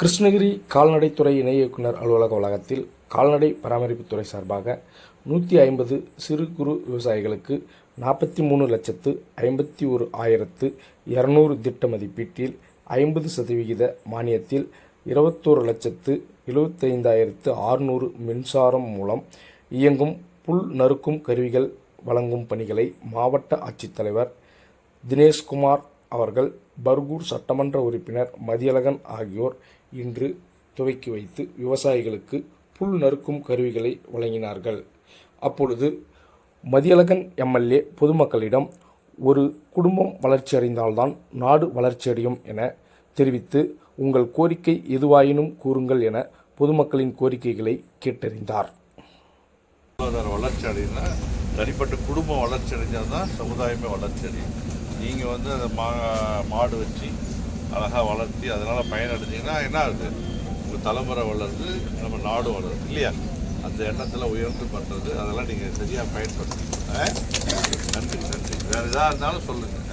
கிருஷ்ணகிரி கால்நடைத்துறை இணை இயக்குனர் அலுவலக வளாகத்தில் கால்நடை பராமரிப்புத்துறை சார்பாக நூற்றி ஐம்பது சிறு குறு விவசாயிகளுக்கு நாற்பத்தி மூணு லட்சத்து ஐம்பத்தி ஒரு ஆயிரத்து இரநூறு திட்ட மதிப்பீட்டில் ஐம்பது சதவிகித மானியத்தில் இருபத்தோரு லட்சத்து எழுபத்தைந்தாயிரத்து ஆறுநூறு மின்சாரம் மூலம் இயங்கும் புல் நறுக்கும் கருவிகள் வழங்கும் பணிகளை மாவட்ட ஆட்சித்தலைவர் தினேஷ்குமார் அவர்கள் பர்கூர் சட்டமன்ற உறுப்பினர் மதியழகன் ஆகியோர் இன்று துவக்கி வைத்து விவசாயிகளுக்கு புல் நறுக்கும் கருவிகளை வழங்கினார்கள். அப்பொழுது மதியழகன் எம்எல்ஏ பொதுமக்களிடம் ஒரு குடும்பம் வளர்ச்சியடைந்தால்தான் நாடு வளர்ச்சியடையும் என தெரிவித்து உங்கள் கோரிக்கை எதுவாயினும் கூறுங்கள் என பொதுமக்களின் கோரிக்கைகளை கேட்டறிந்தார். பொருளாதார வளர்ச்சி அடையினா தனிப்பட்ட குடும்பம் வளர்ச்சி அடைஞ்சால் தான் சமுதாயமே வளர்ச்சி அடையும். நீங்கள் வந்து அந்த மா மாடு வச்சு அழகாக வளர்த்தி அதனால் பயனடைஞ்சிங்கன்னா என்ன ஆகுது? உங்கள் தலைமுறை வளருது நம்ம நாடு வளருது இல்லையா? அந்த எண்ணத்தில் உயர்ந்து பண்ணுறது அதெல்லாம் நீங்கள் சரியாக பயன்படுத்தி ஆ? நன்றி நன்றி. வேறு எதாக இருந்தாலும் சொல்லுங்கள்